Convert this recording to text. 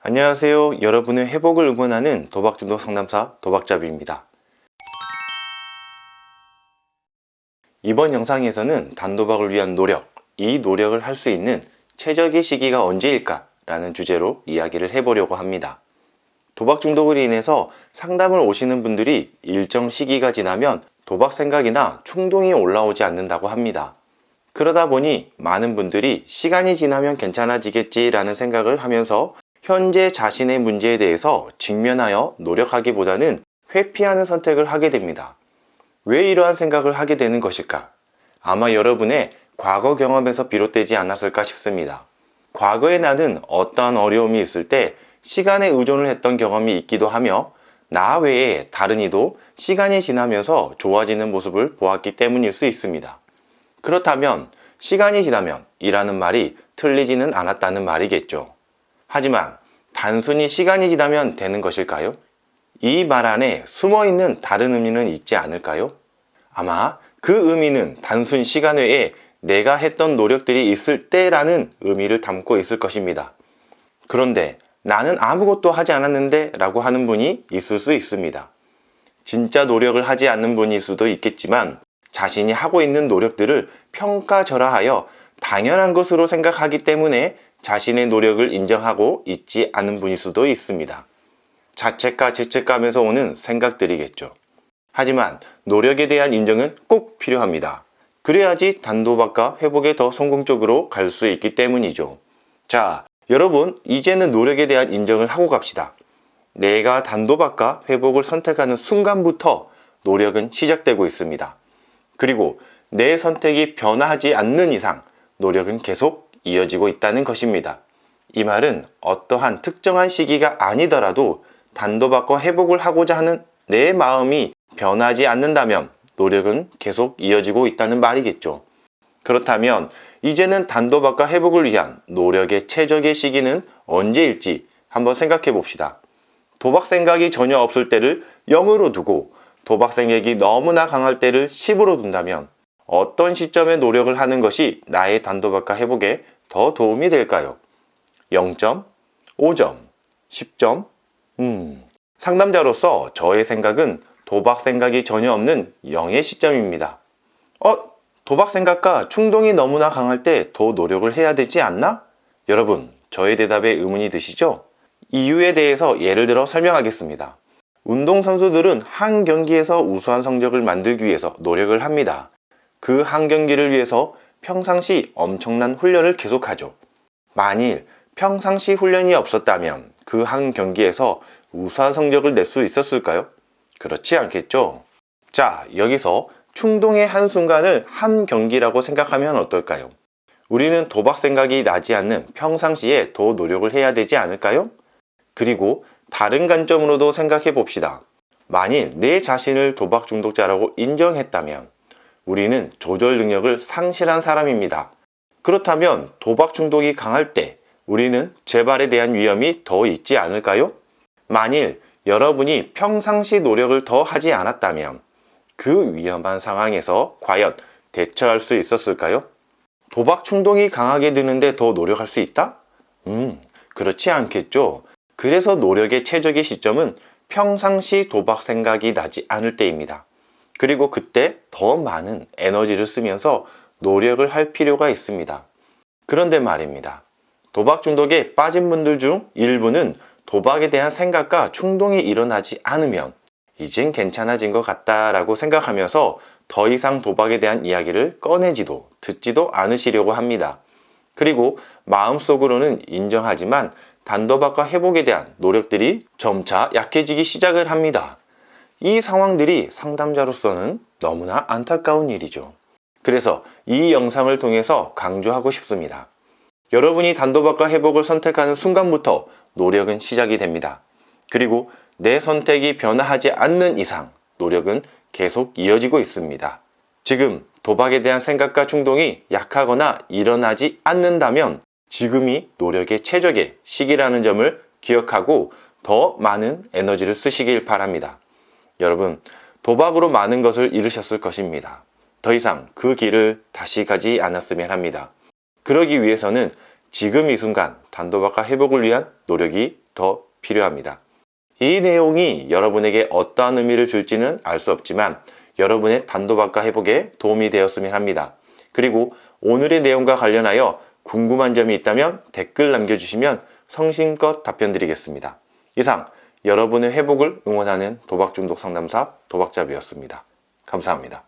안녕하세요. 여러분의 회복을 응원하는 도박중독 상담사 도박잡이입니다. 이번 영상에서는 단도박을 위한 노력, 이 노력을 할 수 있는 최적의 시기가 언제일까? 라는 주제로 이야기를 해보려고 합니다. 도박 중독으로 인해서 상담을 오시는 분들이 일정 시기가 지나면 도박 생각이나 충동이 올라오지 않는다고 합니다. 그러다 보니 많은 분들이 시간이 지나면 괜찮아지겠지라는 생각을 하면서 현재 자신의 문제에 대해서 직면하여 노력하기보다는 회피하는 선택을 하게 됩니다. 왜 이러한 생각을 하게 되는 것일까? 아마 여러분의 과거 경험에서 비롯되지 않았을까 싶습니다. 과거의 나는 어떠한 어려움이 있을 때 시간에 의존을 했던 경험이 있기도 하며 나 외에 다른 이도 시간이 지나면서 좋아지는 모습을 보았기 때문일 수 있습니다. 그렇다면 시간이 지나면 이라는 말이 틀리지는 않았다는 말이겠죠. 하지만 단순히 시간이 지나면 되는 것일까요? 이 말 안에 숨어 있는 다른 의미는 있지 않을까요? 아마 그 의미는 단순 시간 외에 내가 했던 노력들이 있을 때라는 의미를 담고 있을 것입니다. 그런데 나는 아무것도 하지 않았는데 라고 하는 분이 있을 수 있습니다. 진짜 노력을 하지 않는 분일 수도 있겠지만 자신이 하고 있는 노력들을 평가절하하여 당연한 것으로 생각하기 때문에 자신의 노력을 인정하고 있지 않은 분일 수도 있습니다. 자책과 죄책감에서 오는 생각들이겠죠. 하지만 노력에 대한 인정은 꼭 필요합니다. 그래야지 단도박과 회복에 더 성공적으로 갈 수 있기 때문이죠. 자, 여러분, 이제는 노력에 대한 인정을 하고 갑시다. 내가 단도박과 회복을 선택하는 순간부터 노력은 시작되고 있습니다. 그리고 내 선택이 변화하지 않는 이상 노력은 계속 이어지고 있다는 것입니다. 이 말은 어떠한 특정한 시기가 아니더라도 단도박과 회복을 하고자 하는 내 마음이 변하지 않는다면 노력은 계속 이어지고 있다는 말이겠죠. 그렇다면 이제는 단도박과 회복을 위한 노력의 최적의 시기는 언제일지 한번 생각해 봅시다. 도박 생각이 전혀 없을 때를 0으로 두고 도박 생각이 너무나 강할 때를 10으로 둔다면 어떤 시점에 노력을 하는 것이 나의 단도박과 회복에 더 도움이 될까요? 0점, 5점, 10점? 음, 상담자로서 저의 생각은 도박 생각이 전혀 없는 0의 시점입니다. 어, 도박 생각과 충동이 너무나 강할 때 더 노력을 해야 되지 않나? 여러분, 저의 대답에 의문이 드시죠? 이유에 대해서 예를 들어 설명하겠습니다. 운동선수들은 한 경기에서 우수한 성적을 만들기 위해서 노력을 합니다. 그 한 경기를 위해서 평상시 엄청난 훈련을 계속하죠. 만일 평상시 훈련이 없었다면 그 한 경기에서 우수한 성적을 낼 수 있었을까요? 그렇지 않겠죠? 자, 여기서 충동의 한순간을 한 경기라고 생각하면 어떨까요? 우리는 도박 생각이 나지 않는 평상시에 더 노력을 해야 되지 않을까요? 그리고 다른 관점으로도 생각해 봅시다. 만일 내 자신을 도박 중독자라고 인정했다면 우리는 조절 능력을 상실한 사람입니다. 그렇다면 도박 중독이 강할 때 우리는 재발에 대한 위험이 더 있지 않을까요? 만일 여러분이 평상시 노력을 더 하지 않았다면 그 위험한 상황에서 과연 대처할 수 있었을까요? 도박 충동이 강하게 드는데 더 노력할 수 있다? 음, 그렇지 않겠죠. 그래서 노력의 최적의 시점은 평상시 도박 생각이 나지 않을 때입니다. 그리고 그때 더 많은 에너지를 쓰면서 노력을 할 필요가 있습니다. 그런데 말입니다. 도박 중독에 빠진 분들 중 일부는 도박에 대한 생각과 충동이 일어나지 않으면 이젠 괜찮아진 것 같다라고 생각하면서 더 이상 도박에 대한 이야기를 꺼내지도 듣지도 않으시려고 합니다. 그리고 마음속으로는 인정하지만 단도박과 회복에 대한 노력들이 점차 약해지기 시작을 합니다. 이 상황들이 상담자로서는 너무나 안타까운 일이죠. 그래서 이 영상을 통해서 강조하고 싶습니다. 여러분이 단도박과 회복을 선택하는 순간부터 노력은 시작이 됩니다. 그리고 내 선택이 변화하지 않는 이상 노력은 계속 이어지고 있습니다. 지금 도박에 대한 생각과 충동이 약하거나 일어나지 않는다면 지금이 노력의 최적의 시기라는 점을 기억하고 더 많은 에너지를 쓰시길 바랍니다. 여러분, 도박으로 많은 것을 잃으셨을 것입니다. 더 이상 그 길을 다시 가지 않았으면 합니다. 그러기 위해서는 지금 이 순간 단도박과 회복을 위한 노력이 더 필요합니다. 이 내용이 여러분에게 어떠한 의미를 줄지는 알 수 없지만 여러분의 단도박과 회복에 도움이 되었으면 합니다. 그리고 오늘의 내용과 관련하여 궁금한 점이 있다면 댓글 남겨주시면 성심껏 답변 드리겠습니다. 이상 여러분의 회복을 응원하는 도박중독 상담사 도박잡이였습니다. 감사합니다.